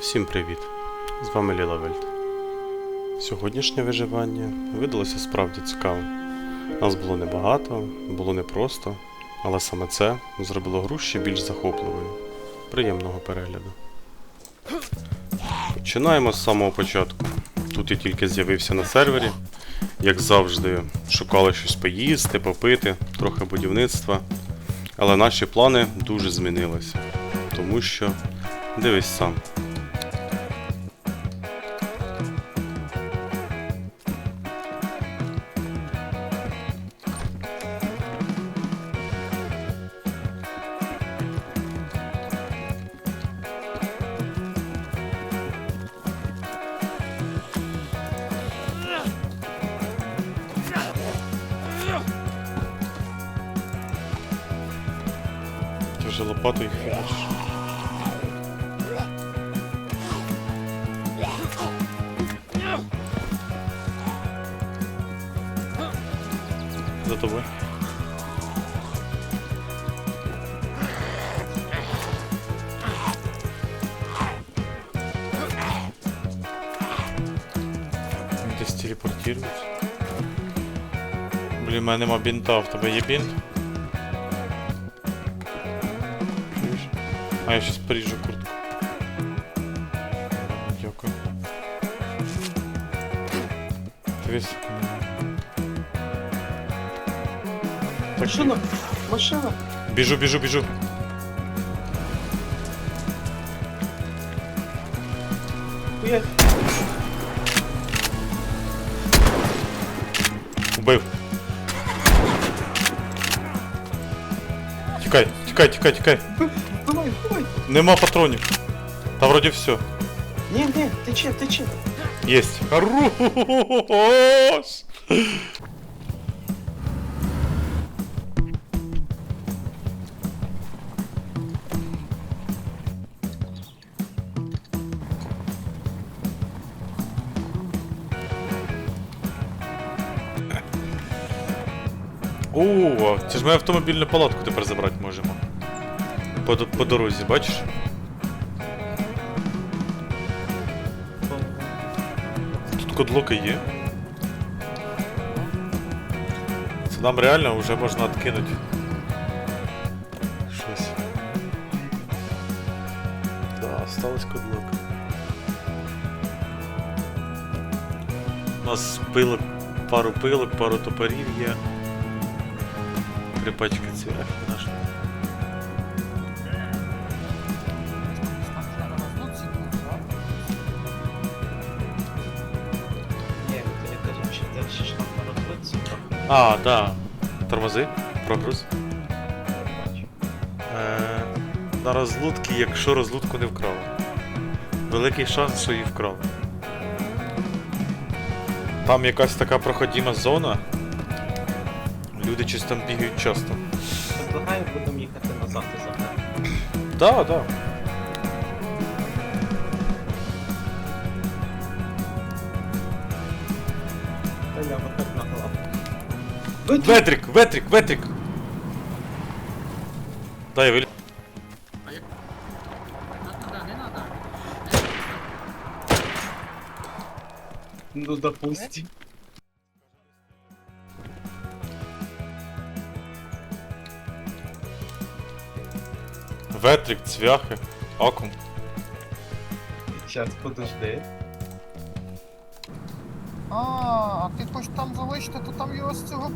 Всім привіт! З вами Ліла Вельт. Сьогоднішнє виживання видалося справді цікавим. Нас було небагато, було непросто, але саме це зробило гру ще більш захопливою. Приємного перегляду. Починаємо з самого початку. Тут я тільки з'явився на сервері. Як завжди, шукали щось поїсти, попити, трохи будівництва. Але наші плани дуже змінилися. Тому що дивись сам. Їх фіниш. За тобою. Десь телепортується. Блін, у мене нема бінта, в тебе є бінт? А я щас поріжу куртку. Дякую. Дивись. Так, Машина! Машина! біжу, біжу, біжу. Хуя! Убив. Тікай, тікай, тікай, тікай. Давай, давай! Нема патронів. Та вроді все. Не, не, тече, тече! Есть. Хорош! О, це ж ми автомобільну палатку тепер забрати можемо. По, д- по дорозі, бачиш? Тут кодлоки є. Це нам реально вже можна откинути. Щось. Да, осталось кодлок. У нас пилок, пару пилок, пару топорів є. Три пачки цвяхи А, да. Тормози, прогруз. Е, на розлутки, якщо розлутку не вкрали. Великий шанс, що її вкрали. Там якась така проходима зона. Люди щось там бігають часто. Предлагаю, будемо їхати назад і забрати. Да, да. Та я вот так на голову. Ветрик, ветрик, ветрик! Дай я виль... Ну, допустим. Ветрик, цвяхи, акум. Сейчас, подожди. А, а ти хочеш там залишити, то там його з цього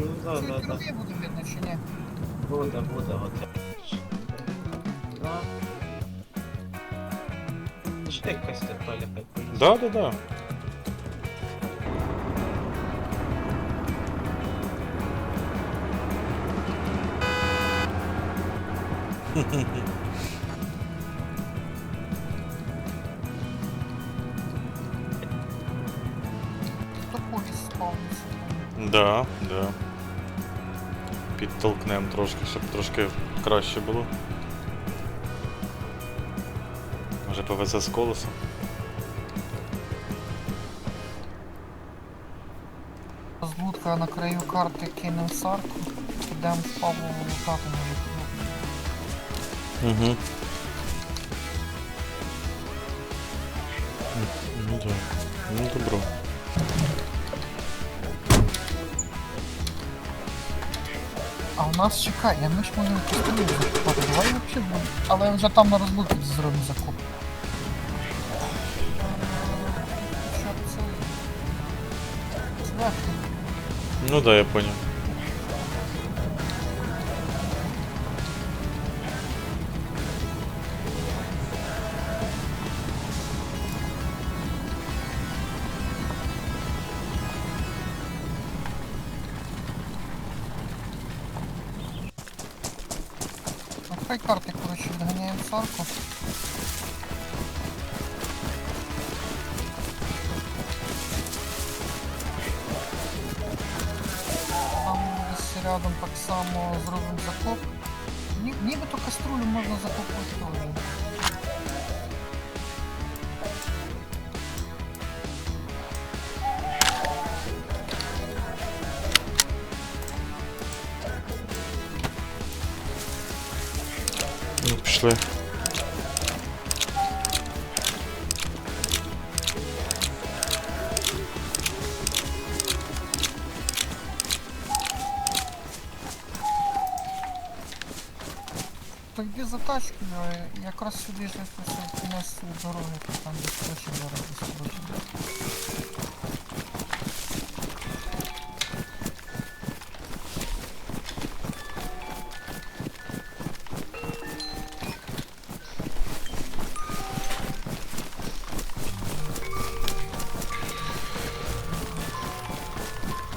Ну, да, цієї да, да. буде видно чи ні? Буде, буде, от. Да. Костя, Толя, хай поїде. Да, да, да. То Да, да. Підтолкнемо трошки, щоб трошки краще було. Може повезе з колесом. Точка на краю карти кинемо сарку. Підемо в Павлову лутати може. Угу. Ну так. Ну добро. А у нас чекай, я ми ж можемо пістолет закупати. Давай взагалі будемо. Але вже там на розлуки зробимо закуп. Ну да, я понял. відганяємо сарку. Там десь рядом так само зробимо закоп. Ні, нібито каструлю можна закопувати теж. Ну, пішли. Якраз сюди ж якось кінець дороги, то там десь точно зараз десь буде.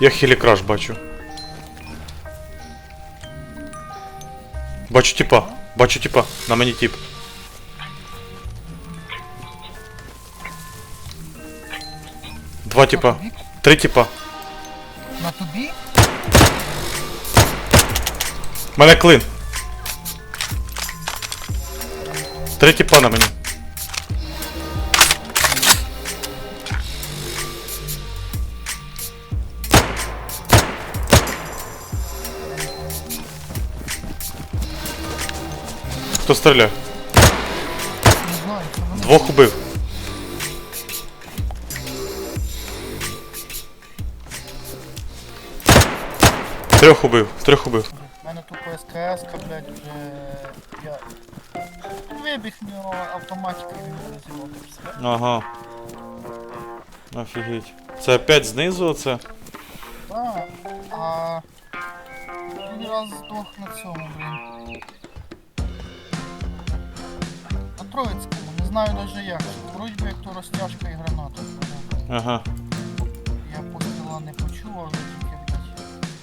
Я хілікраш бачу. Бачу типа. Бачу типа. На мені тип. Два типа. На тобі? Три типа. На тобі? Мене клин. Три типа на мені. Хто стріляє? Не знаю. Двох убив. Трьох убив, трьох убив. У мене тупо СКС, блядь, вже я вибіг в нього автоматикою він мене. Ага. Офігеть. Це опять знизу оце? Так, а другий раз здох на цьому, блін. Троїцькому, не знаю навіть як. Вроді би як то розтяжка і граната. Ага. Я постріла не почув, а вже тільки,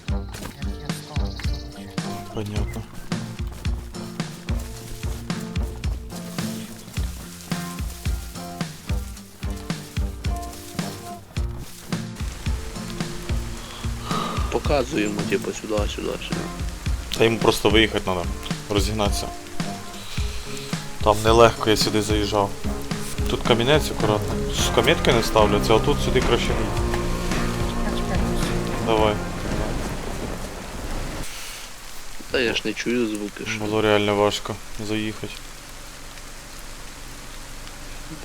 блядь, як я став. Понятно. Показуємо, типу, сюди, сюди, сюди. Та йому просто виїхати треба, розігнатися. Там нелегко я сюди заїжджав. Тут камінець акуратно. З кам'ятки не ставляться, а тут сюди краще не. Давай. Та я ж не чую звуки, що. Було реально важко заїхати.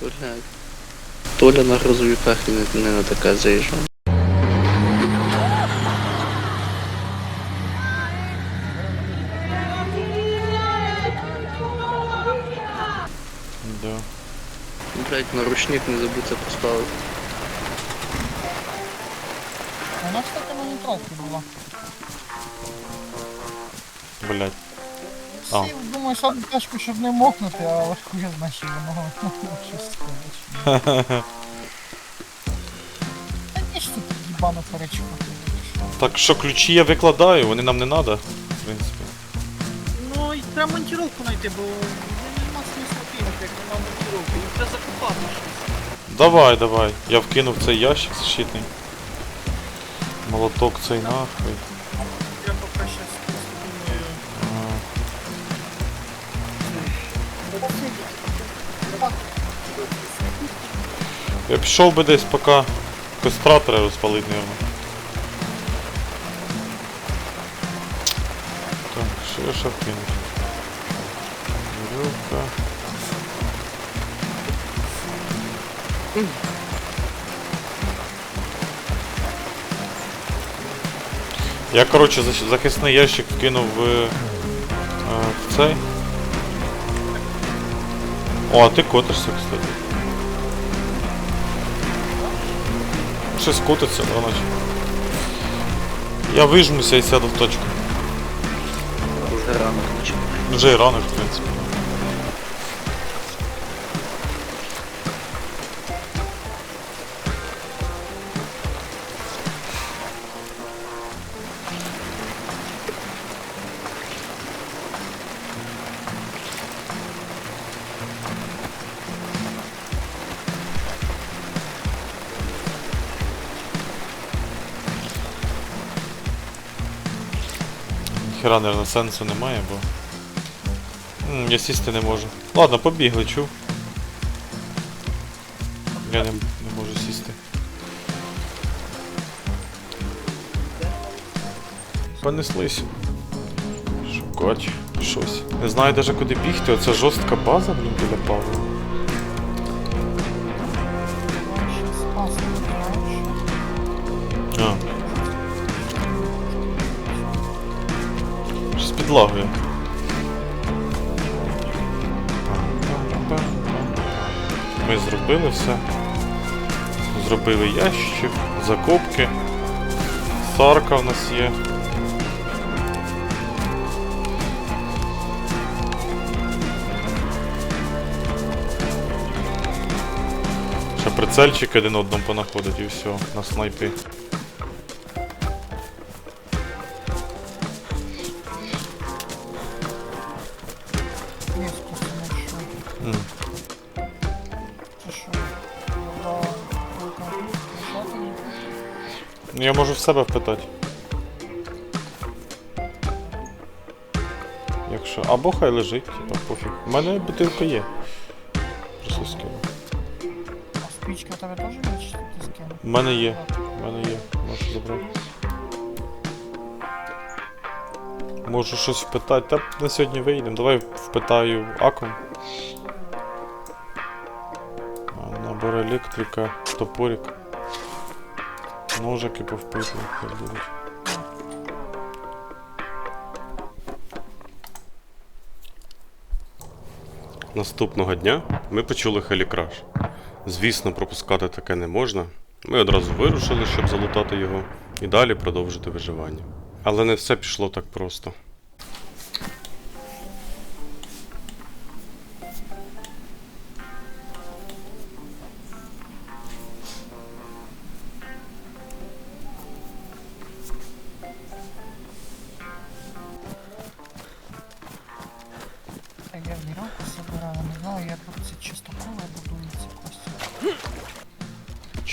Блядь. Толя на грузовиках не, не на таке заїжджав. Да. Блядь, наручник не забудьте поставити. У нас, кстати, на нейтралці була. Блять. А. Сів, думаю, сяду тачку, щоб не мокнути, але хуя знає, що воно щось скаже. Та ні ж тут їбано перечку. Так що ключі я викладаю, вони нам не треба. В принципі. Ну і треба монтировку знайти, бо Давай, давай. Я вкинув цей ящик защитний. Молоток цей нахуй. Я пока щас просто Я пішов би десь поки костра розпалить, розпалити, мабуть. Так, що я ще вкинув? Вірюка. Я, коротше, защ- захисний ящик вкинув в, е, в цей. О, а ти котишся, кстати. Щось котиться, да, наче. Я вижмуся і сяду в точку. Вже ранок. Вже і рано, в принципі. Хера, наверное, сенсу немає, бо. М, Я сісти не можу. Ладно, побігли, чув. Я не, не можу сісти. Понеслись. Шукать щось. Не знаю даже куди бігти, оце жорстка база, блін, біля Павла. Щось. Ми зробили все. Зробили ящик, закопки. Сарка в нас є. Ще прицельчик один одному понаходить і все, на снайпі. Я можу в себе впитати. Якщо. Або хай лежить, типа пофіг. У мене бутилка є. Просто скину. А спичка у тебе теж є, чи ти скинув? У мене є. У мене є. Можу забрати. Можу щось впитати. Та на сьогодні вийдемо. Давай впитаю аком. Набор електрика, топорик. Ножики повпитую, хай. Наступного дня ми почули хелікраш. Звісно, пропускати таке не можна. Ми одразу вирушили, щоб залутати його, і далі продовжити виживання. Але не все пішло так просто.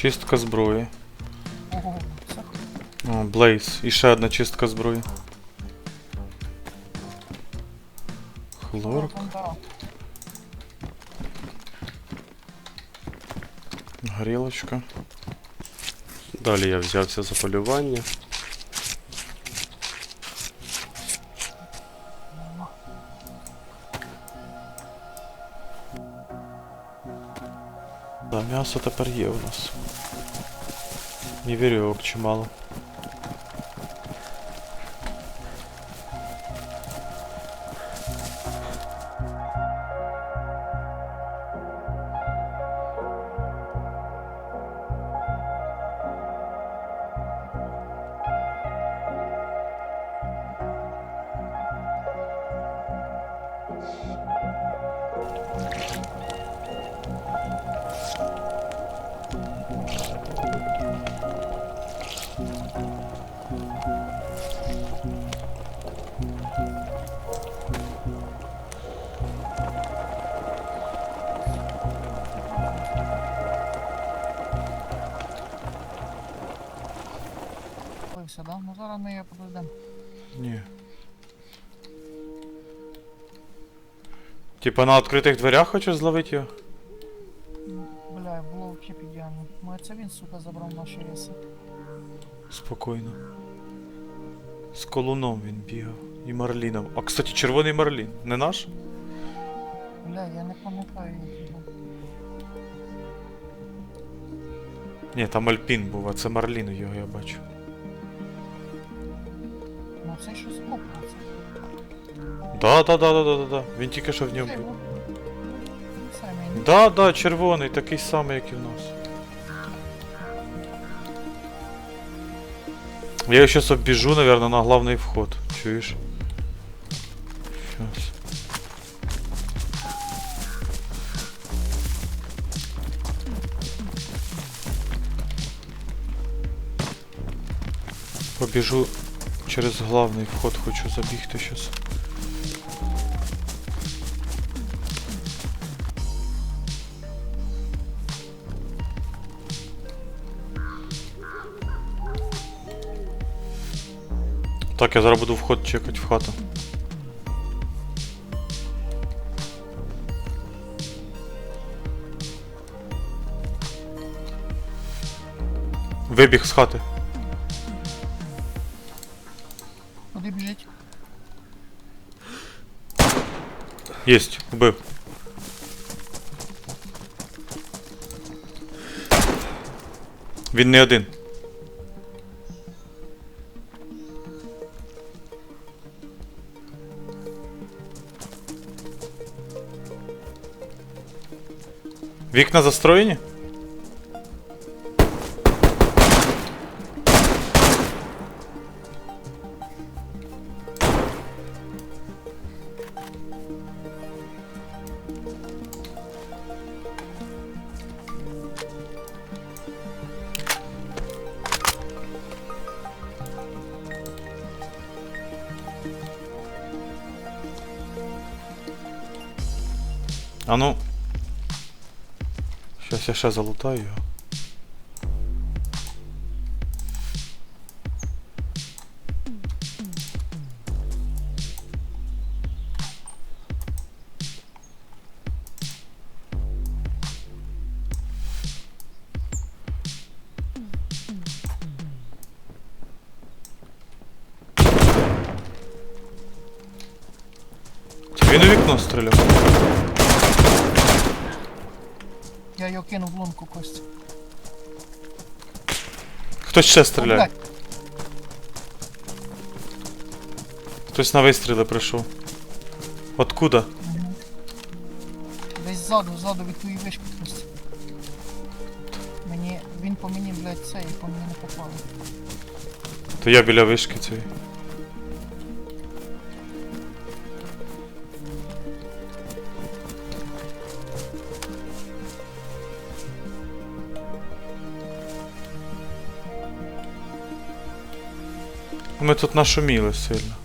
Чистка зброї. Ого, це х- О, Блейз. І ще одна чистка зброї. Хлорк. там, да. Горілочка. Далі я взявся за полювання. М'ясо тепер є у нас. І вірьовок чимало. Плився, да? Ну зараз ми її подойдемо. Ні. Типа на відкритих дверях хочеш зловити його? Бля, було взагалі під'яно. Може це він, сука, забрав наші риси. Спокійно. З колуном він бігав. І Марліном. А кстати, червоний Марлін. Не наш? Бля, я не пам'ятаю. його. Ні, там Альпін був, а це Марлін його я бачу. Ну це щось копається. Да, да, да, да, да, да, да. Він тільки що в нього Це був. його. Це мені. Да, да, червоний, такий самий, як і в нас. Я його сейчас оббежу, наверное, на главный вход. Чуешь? Сейчас. Побіжу через главний вход, хочу забігти сейчас. Так, я зараз буду вход чекати в хату. Вибіг з хати. Єсть, б, Він не один. Вікна застроєні? Щас я ще залутаю його. Хтось ще стріляє. Хтось на вистріли прийшов. Откуда? Десь ззаду, ззаду від твоєї вишки хтось. Мені, він по мені, блядь, це і по мені не попав. То я біля вишки цієї. Ми тут нашуміли сильно.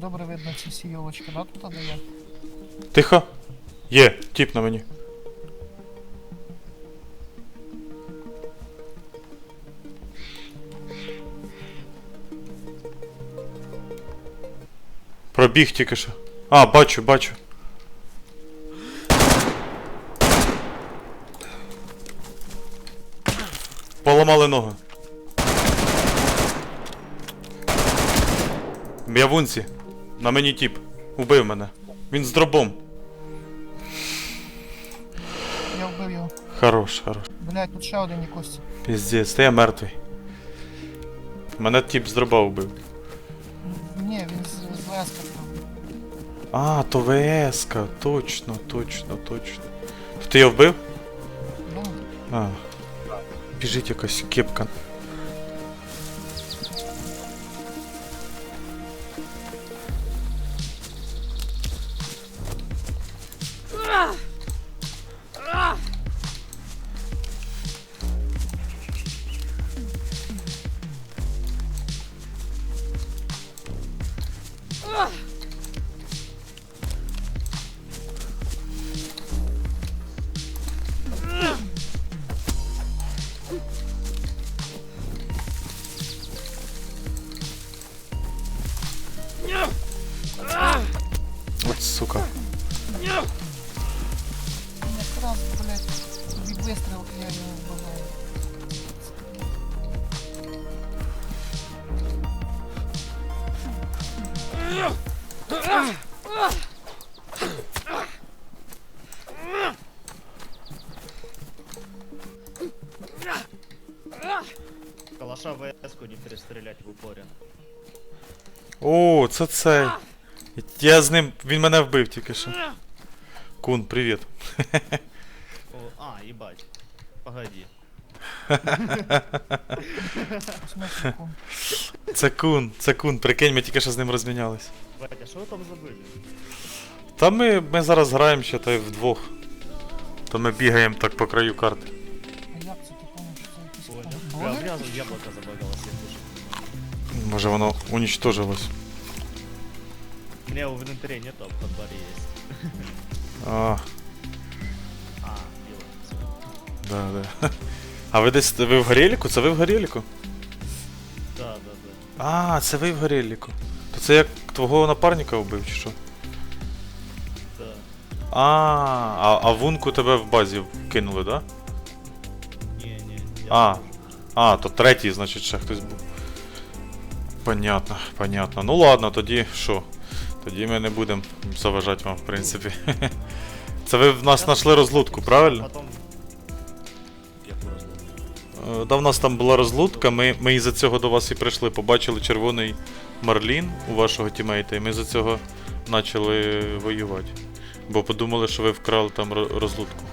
Добре видно ці всі йолочки, да, тут де я? Тихо. Є, тіп на мені. Пробіг тільки що. А, бачу, бачу. Поламали ногу. Я в унці. На мені тіп. Убив мене. Він з дробом. Я вбив його. Хорош, хорош. Блядь, тут ще один є Костя. Піздець, та я мертвий. Мене тіп з дроба вбив. Ні, він з, з леска там. А, то ВС-ка, точно, точно, точно. То ти його вбив? Ну, А. Біжить якась кепка. Калаша ВС-ку не перестрелять в упоре. О, це цей. Я з ним. Він мене вбив тільки що. Кун, привіт. О, а, ебать. Погоди. В смысле, кум? Це кун, це кун, прикинь, ми тільки що з ним розмінялись. Батя, что вы там забыли? Та ми, ми зараз граємо ще та й вдвох. То ми бігаємо так по краю карти. А як це ти помниш, що це якийсь Понял. кум? Бля, у Боги? меня яблоко забагалось, я слышу. Може воно унічтожилось. У меня в инвентаре нету, а в подбаре есть. А, А, бело. всё. да, да. А ви десь ви в горіліку? Це ви в горіліку? Да, да, да. А, це ви в горіліку. То це як твого напарника вбив, чи що? Да. А, а, а вунку тебе в базі кинули, да? Не, не, я А. А, то третій, значить, ще хтось був. Понятно, понятно. Ну ладно, тоді що? Тоді ми не будемо заважати вам, в принципі. Це ви в нас знайшли розлутку, правильно? Потом... Е, Да, в нас там була розлутка, ми, ми із-за цього до вас і прийшли. Побачили червоний марлін у вашого тімейта, і ми за цього почали воювати. Бо подумали, що ви вкрали там ро- розлутку.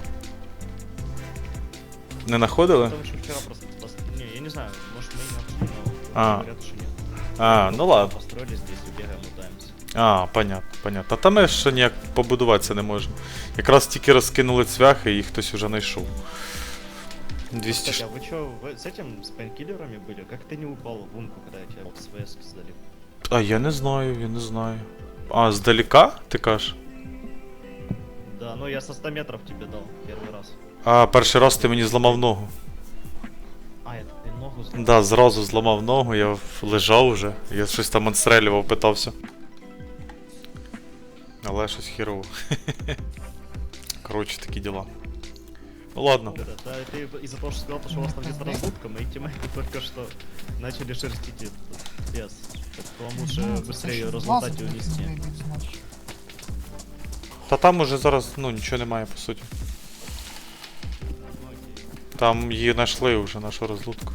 Не знаходили? Потом еще вчера просто... Не, я не знаю, может мы и нашли, но А. говорят, что нет. А, ну ладно. Построили здесь и бегаем, лутаемся. А, понятно, понятно. Та ми ще ніяк побудуватися не можемо. Якраз тільки розкинули цвяхи, і їх хтось уже знайшов. 200 Кстати, ш... а вы что, вы с этим, с пейнкиллерами были? Как ты не упал в бунку, когда я тебя с ВС сдали? А я не знаю, я не знаю. А, здалека, ти кажеш? Да, ну я со 100 метров тебе дал первый раз. А, перший раз ти мені зламав ногу. А, это ты ногу сдал? Да, зразу зламав ногу, я в- лежав уже. Я щось там отстрелював, питався. Але щось хірово. Коротше, такі діла. Ну ладно. Да, да, ты из-за того, что сказал, что у вас там где-то разлутка, мои тиммейты только что начали шерстить этот лес. Так вам лучше Ну, це быстрее ж ее разлутать лазить и унести. вийдуть, значить. Та там уже зараз, ну, нічого немає, по суті. Ну, окей. Там її знайшли вже, нашу розлутку.